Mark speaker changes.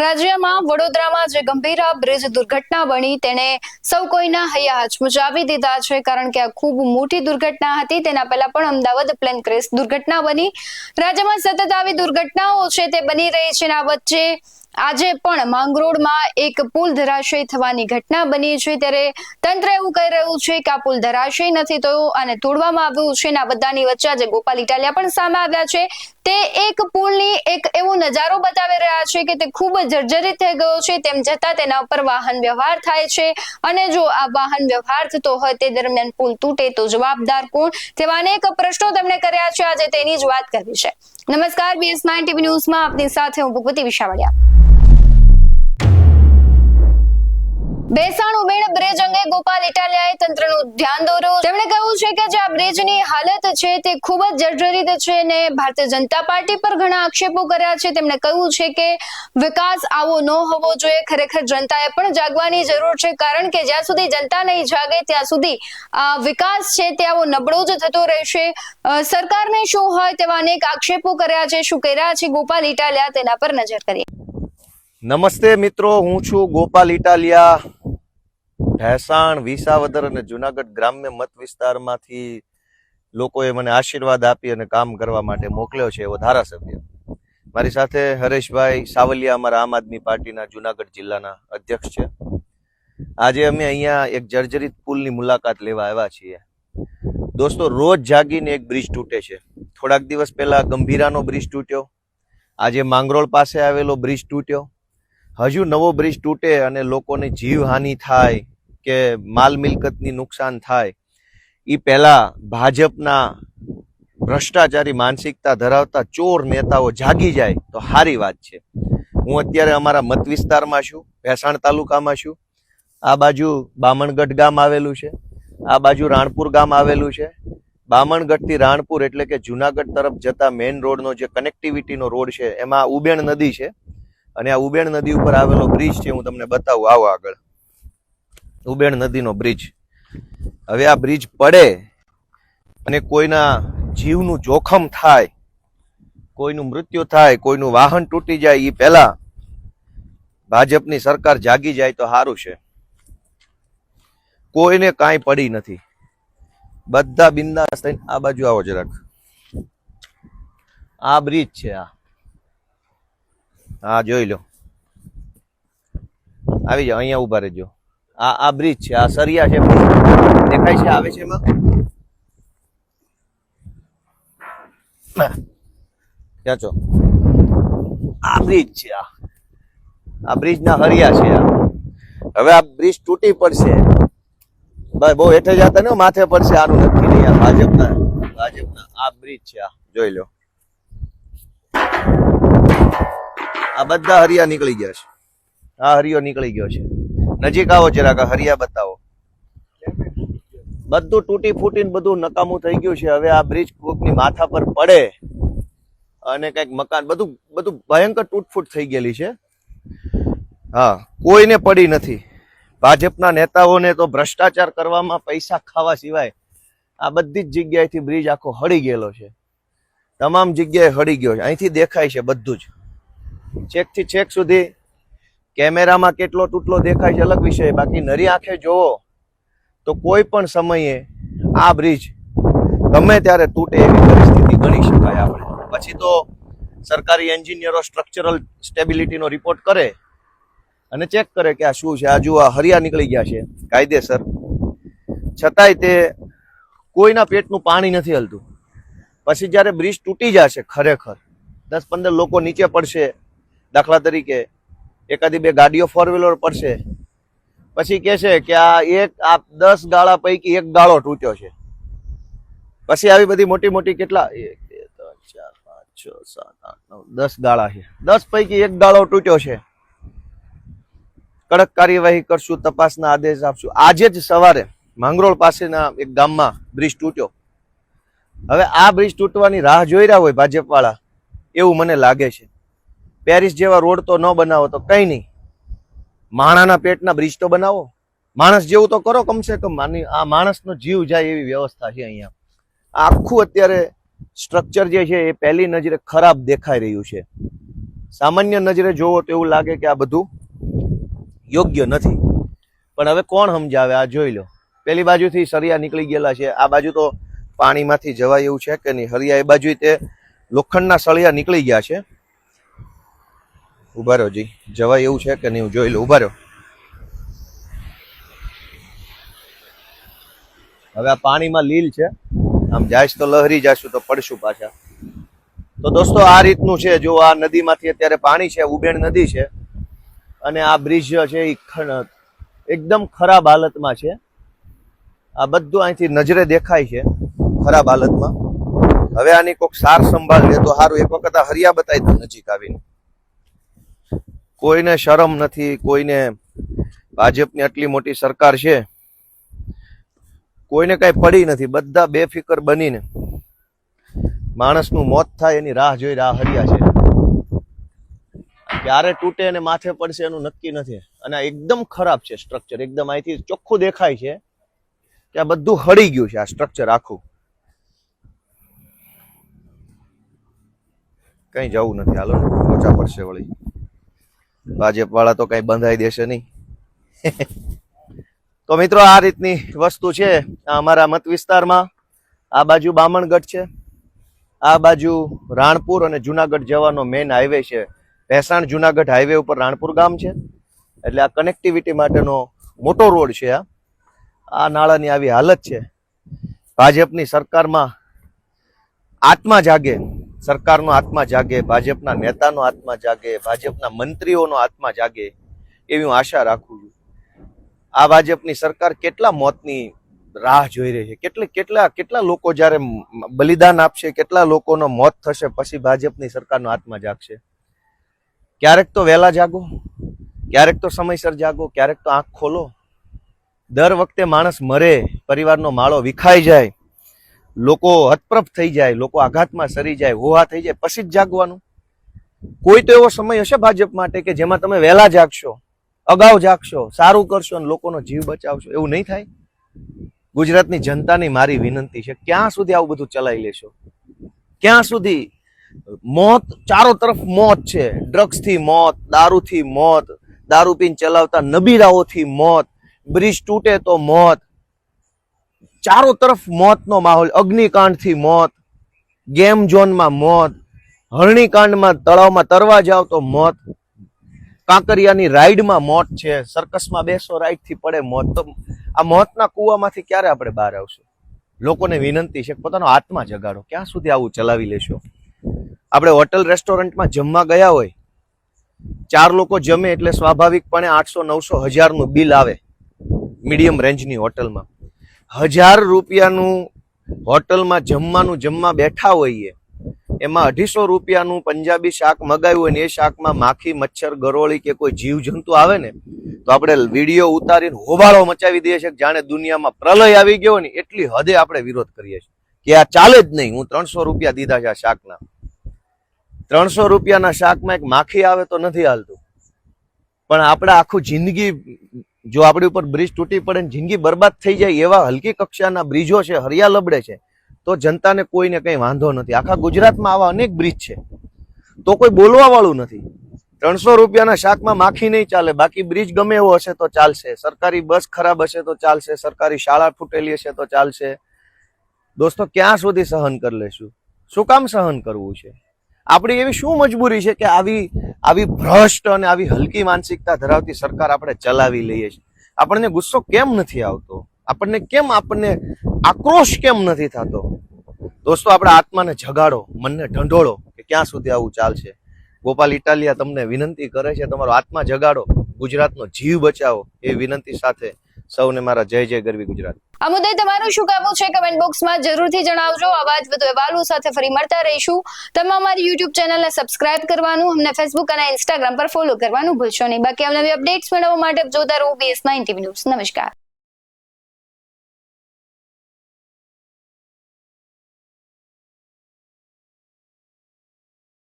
Speaker 1: રાજ્યમાં વડોદરામાં જે ગંભીર બ્રિજ દુર્ઘટના બની તેણે સૌ કોઈના હૈયા હચમચાવી દીધા છે, કારણ કે આ ખૂબ મોટી દુર્ઘટના હતી. તેના પહેલા પણ અમદાવાદ પ્લેન ક્રેશ દુર્ઘટના બની. રાજ્યમાં સતત આવી દુર્ઘટનાઓ છે, તે બની રહી છે આ વચ્ચે આજે પણ માંગરોળમાં એક પુલ ધરાશય થવાની ઘટના બની છે. ત્યારે તંત્ર એવું કહી રહ્યું છે કે આ પુલ ધરાશય નથી થયો અને તોડવામાં આવ્યું છે આ બધાની વચ્ચે આજે ગોપાલ ઇટાલિયા પણ સામે આવ્યા છે. તે એક પુલની એક એવો નજારો બતાવી રહ્યા છે કે તે ખૂબ જર્જરિત થઈ ગયો છે. તેમ છતાં તેના ઉપર વાહન વ્યવહાર થાય છે. અને જો આ વાહન વ્યવહાર થતો હોય તે દરમિયાન પુલ તૂટે તો જવાબદાર કોણ? તેવા અનેક પ્રશ્નો તેમણે કર્યા છે. આજે તેની જ વાત કરી છે નમસ્કાર બીએસ નાઇન ટીવી ન્યૂઝમાં. આપની સાથે હું ભગવતી વિશાવડિયા. બેસાણ ઉમેણ બ્રિજ અંગે ગોપાલ ઇટાલિયાએ તંત્રનું ધ્યાન દોર્યું. તેમણે કહ્યું છે કે જે આ બ્રિજની હાલત છે તે ખૂબ જ જર્જરિત છે અને ભારતીય જનતા પાર્ટી પર ઘણા આક્ષેપો કર્યા છે. તેમણે કહ્યું છે કે વિકાસ આવો ન હોવો જોઈએ. ખરેખર જનતાએ પણ જાગવાની જરૂર છે કારણ કે જ્યાં સુધી જનતા નહીં જાગે, ત્યાં સુધી આ વિકાસ છે તે આવો નબળો જ થતો રહેશે. સરકારને શું હોય તેવા અનેક આક્ષેપો કર્યા છે. શું કર્યા છે ગોપાલ ઇટાલિયા તેના પર નજર કરીએ.
Speaker 2: નમસ્તે મિત્રો, હું છું ગોપાલ ઇટાલિયા. ભેસાણ, વિસાવદર અને જુનાગઢ ગ્રામ્ય મત વિસ્તારમાંથી લોકોએ મને આશીર્વાદ આપી અને કામ કરવા માટે મોકલ્યો છે એવો ધારાસભ્ય. મારી સાથે હરેશભાઈ સાવલિયા અમારા આમ આદમી પાર્ટીના જુનાગઢ જિલ્લાના અધ્યક્ષ છે. આજે અમે અહીંયા એક જર્જરિત પુલની મુલાકાત લેવા આવ્યા છીએ. દોસ્તો, રોજ જાગીને એક બ્રિજ તૂટે છે. થોડાક દિવસ પહેલા ગંભીરાનો બ્રિજ તૂટ્યો. આજે માંગરોળ પાસે આવેલો બ્રિજ તૂટ્યો. હજુ નવો બ્રિજ તૂટે અને લોકોને જીવહાનિ થાય કે માલ મિલકતની નુકસાન થાય એ પહેલાં ભાજપના ભ્રષ્ટાચારી માનસિકતા ધરાવતા ચોર નેતાઓ જાગી જાય તો સારી વાત છે. હું અત્યારે અમારા મત વિસ્તારમાં છું, ભેસાણ તાલુકામાં છું. આ બાજુ બામણગઢ ગામ આવેલું છે, આ બાજુ રાણપુર ગામ આવેલું છે. બામણગઢથી રાણપુર એટલે કે જુનાગઢ તરફ જતા મેઇન રોડનો જે કનેક્ટિવિટીનો રોડ છે, એમાં ઉબેણ નદી છે. અને આ ઉબેણ નદી ઉપર આવેલો બ્રિજ છે, હું તમને બતાવું, આવો આગળ. ઉબેણ નદીનો બ્રિજ. હવે આ બ્રિજ પડે અને કોઈના જીવનું જોખમ થાય, કોઈનું મૃત્યુ થાય, કોઈનું વાહન તૂટી જાય એ પહેલા ભાજપની સરકાર જાગી જાય તો સારું છે. કોઈને કાંઈ પડી નથી. બધા બિંદાસ થઈને આ બાજુ આવો જરાક. આ બ્રિજ છે આ. હા, જોઈ લો. આવી જાઓ, અહીંયા ઊભા રહેજો. આ આ બ્રિજ છે, આ સરિયા છે દેખાય છે, આવે છે એમાં? છો? આ બ્રિજ છે આ. આ બ્રિજ ના હરિયા છે આ. હવે આ બ્રિજ તૂટી પડશે. ભાઈ બહુ હેઠે જતા ને માથે પડશે, આનું નક્કી નહીં. આ ભાજપના ભાજપના આ બ્રિજ છે આ. જોઈ લો. આ બધા હરિયા નીકળી ગયા છે. આ હરિયો નીકળી ગયો છે. નજીક આવો જરાક હરિયા બતાવો. બધું તૂટી ફૂટીને બધું નકામું થઈ ગયું છે. હવે આ બ્રિજ કોકની માથા પર પડે અને કંઈક મકાન, બધું બધું ભયંકર તૂટફૂટ થઈ ગયેલી છે. હા, કોઈને પડી નથી. ભાજપના નેતાઓને તો ભ્રષ્ટાચાર કરવામાં પૈસા ખાવા સિવાય આ બધી જ જગ્યાએથી બ્રિજ આખો હળી ગયેલો છે. તમામ જગ્યાએ હળી ગયો છે. અહીંથી દેખાય છે બધું જ. ચેકથી ચેક સુધી કેમેરામાં કેટલો તૂટલો દેખાય છે અલગ વિષય. બાકી નરી આંખે જોવો તો કોઈ પણ સમયે આ બ્રિજ ગમે ત્યારે તૂટે એવી પરિસ્થિતિ ગણી શકાય આપણે. પછી તો સરકારી એન્જિનિયરો સ્ટ્રક્ચરલ સ્ટેબિલિટીનો રિપોર્ટ કરે અને ચેક કરે કે આ શું છે? આ જુઓ, આ હરિયા નીકળી ગયા છે. કાયદેસર. છતાંય તે કોઈના પેટનું પાણી નથી હલતું. પછી જ્યારે બ્રિજ તૂટી જશે ખરેખર, દસ પંદર લોકો નીચે પડશે દાખલા તરીકે એકાદી બે ગાડીઓ ફોર વ્હીલર પડશે. પછી કે છે કે આ એક, આ દસ ગાળા પૈકી એક ગાળો તૂટ્યો છે. પછી આવી બધી મોટી મોટી કેટલા? એક, બે, ત્રણ, ચાર, પાંચ, છ, સાત, આઠ, નવ, દસ ગાળા છે. દસ પૈકી એક ગાળો તૂટ્યો છે. કડક કાર્યવાહી કરશું, તપાસના આદેશ આપશું. આજે જ સવારે માંગરોળ પાસેના એક ગામમાં બ્રિજ તૂટ્યો. હવે આ બ્રિજ તૂટવાની રાહ જોઈ રહ્યા હોય ભાજપવાળા, એવું મને લાગે છે. પેરિસ જેવા રોડ તો ન બનાવો તો કંઈ નહીં. માણાના પેટના બ્રિજ તો બનાવો. માણસ જેવું તો કરો કમસે કમ. માની આ માણસનો જીવ જાય એવી વ્યવસ્થા છે અહીંયા. આખું અત્યારે સ્ટ્રક્ચર જે છે એ પહેલી નજરે ખરાબ દેખાઈ રહ્યું છે. સામાન્ય નજરે જોવો તો એવું લાગે કે આ બધું યોગ્ય નથી. પણ હવે કોણ સમજાવે? આ જોઈ લો. પેલી બાજુથી સરિયા નીકળી ગયેલા છે. આ બાજુ તો પાણીમાંથી જવાય એવું છે કે નહીં? હરિયા એ બાજુ તે લોખંડના સળિયા નીકળી ગયા છે. ઊભા રહો જી. જવાય એવું છે કે નહીં? હું જોઈ લો ઊભા રહો. હવે આ પાણીમાં લીલ છે. આમ જાઈશ તો લહરી જાશું તો પડશું પાછા. તો દોસ્તો, આ રીતનું છે. જો આ નદીમાંથી અત્યારે પાણી છે ઉબેણ નદી છે, અને આ બ્રિજ છે, એ એકદમ ખરાબ હાલતમાં છે. આ બધું અહીંથી નજરે દેખાય છે, ખરાબ હાલતમાં. હવે આની કોઈક સાર સંભાળ લે તો સારું. એક વખત આ હરિયા બતાવી દઉં નજીક આવીને. કોઈને શરમ નથી, કોઈને ભાજપની આટલી મોટી સરકાર છે. કોઈને કાંઈ પડી નથી, બધા બેફિકર બનીને માણસનું મોત થાય એની રાહ જોઈ રાહ હરિયા છે. ક્યારે તૂટે અને માથે પડશે એનું નક્કી નથી. અને આ એકદમ ખરાબ છે સ્ટ્રક્ચર એકદમ અહીંથી ચોખ્ખું દેખાય છે કે આ બધું હળી ગયું છે, આ સ્ટ્રક્ચર આખું. કઈ જવું નથી. હાલો ને પડશે વળી. ભાજપ વાળા તો કઈ બંધાઈ દેશે નહીં. તો મિત્રો આ રીતની વસ્તુ છે અમારા મત વિસ્તારમાં. આ બાજુ બામણગઢ છે. આ બાજુ રાણપુર અને જુનાગઢ જવાનો મેઇન હાઈવે છે. ભેસાણ જુનાગઢ હાઈવે ઉપર રાણપુર ગામ છે. એટલે આ કનેક્ટિવિટી માટેનો મોટો રોડ છે આ. આ નાળાની આવી હાલત છે. ભાજપની સરકારમાં આત્મા જાગે. સરકારનો આત્મા જાગે, ભાજપના નેતાનો આત્મા જાગે, ભાજપના મંત્રીઓનો આત્મા જાગે એવી હું આશા રાખું છું. આ ભાજપની સરકાર કેટલા મોતની રાહ જોઈ રહી છે? કેટલે, કેટલા કેટલા લોકો જ્યારે બલિદાન આપશે, કેટલા લોકોનો મોત થશે, પછી ભાજપની સરકારનો આત્મા જાગશે? ક્યારેક તો વહેલા જાગો, ક્યારેક તો સમયસર જાગો, ક્યારેક તો આંખ ખોલો. દર વખતે માણસ મરે, પરિવારનો માળો વિખાઈ જાય લોકો હતપ્રભ થઈ જાય, લોકો આઘાતમાં સરી જાય, હોહા થઈ જાય, પછી જ જાગવાનું. કોઈ તો એવો સમય હશે ભાજપ માટે કે જેમાં તમે વહેલા જાગશો, અગાઉ જાગશો, સારું કરશો અને લોકોનો જીવ બચાવશો? એવું નહીં થાય? ગુજરાતની જનતાની મારી વિનંતી છે, ક્યાં સુધી આવું બધું ચલાવી લેશો? ક્યાં સુધી? મોત, ચારો તરફ મોત છે. ડ્રગ્સથી મોત, દારૂથી મોત, દારૂ પીને ચલાવતા નબીરાઓથી મોત, બ્રિજ તૂટે તો મોત ચારો તરફ મોતનો માહોલ, અગ્નિકાંડથી મોત, ગેમ ઝોનમાં મોત, હરણીકાંડમાં તળાવમાં તરવા જાવ તો મોત, કાંકરિયાની રાઈડમાં મોત છે સર્કસમાં બેસો, રાઈડથી પડે મોત. તો આ મોતના કૂવામાંથી ક્યારે આપણે બહાર આવશું? લોકોને વિનંતી છે પોતાનો આત્મા જગાડો. ક્યાં સુધી આવું ચલાવી લેશો? આપણે હોટલ રેસ્ટોરન્ટમાં જમવા ગયા હોય, ચાર લોકો જમે એટલે સ્વાભાવિકપણે આઠસો, નવસો હજારનું બિલ આવે, મીડિયમ રેન્જની હોટલમાં. હજાર રૂપિયાનું હોટલમાં જમવાનું જમવા બેઠા હોઈએ, એમાં અઢીસો રૂપિયાનું પંજાબી શાક મગાવ્યું હોય ને એ શાકમાં માખી, મચ્છર, ગરોળી કે કોઈ જીવજંતુ આવે ને, તો આપણે વીડિયો ઉતારીને હોબાળો મચાવી દઈએ છીએ જાણે દુનિયામાં પ્રલય આવી ગયો ને એટલી હદે આપણે વિરોધ કરીએ છીએ. કે આ ચાલે જ નહીં. હું ત્રણસો રૂપિયા દીધા છે આ શાકના. ત્રણસો રૂપિયાના શાકમાં એક માખી આવે તો નથી હાલતું. પણ આપણે આખું જિંદગી જો આપણી ઉપર બ્રિજ તૂટી પડે ને જિંદગી બરબાદ થઈ જાય એવા હલકી કક્ષાના બ્રિજો છે, હરિયા લબડે છે, તો જનતાને કોઈને કંઈ વાંધો નથી. આખા ગુજરાતમાં આવા અનેક બ્રિજ છે. તો કોઈ બોલવા વાળું નથી. ત્રણસો રૂપિયાના શાકમાં માખી નહીં ચાલે. બાકી બ્રિજ ગમે એવો હશે તો ચાલશે. સરકારી બસ ખરાબ હશે તો ચાલશે. સરકારી શાળા ફૂટેલી હશે તો ચાલશે. દોસ્તો, ક્યાં સુધી સહન કરી લેશું? શું કામ સહન કરવું છે? આપણી એવી શું મજબૂરી છે કે આવી આવી ભ્રષ્ટ અને આવી હલકી માનસિકતા ધરાવતી સરકાર આપણે ચલાવી લઈએ છીએ? આપણને ગુસ્સો કેમ નથી આવતો? આપણને કેમ આપણને આક્રોશ કેમ નથી થતો? દોસ્તો, આપણા આત્માને જગાડો, મનને ઢંઢોળો કે ક્યાં સુધી આવું ચાલશે? ગોપાલ ઇટાલિયા તમને વિનંતી કરે છે, તમારો આત્મા જગાડો, ગુજરાતનો જીવ બચાવો એ વિનંતી સાથે સૌને મારા જય જય ગરવી ગુજરાત.
Speaker 1: આ મુદ્દે તમારું શું કહેવું છે કમેન્ટ બોક્સમાં જરૂરથી જણાવજો. આવા જ વધુ અહેવાલો સાથે ફરી મળતા રહીશું. તમે અમારી યુટ્યુબ ચેનલને સબસ્ક્રાઇબ કરવાનું, અમને ફેસબુક અને ઇન્સ્ટાગ્રામ પર ફોલો કરવાનું ભૂલશો નહીં. બાકી અમને અપડેટ્સ મેળવવા માટે જોતા રહો બીએસ નાઇન ટીવી ન્યૂઝ નમસ્કાર.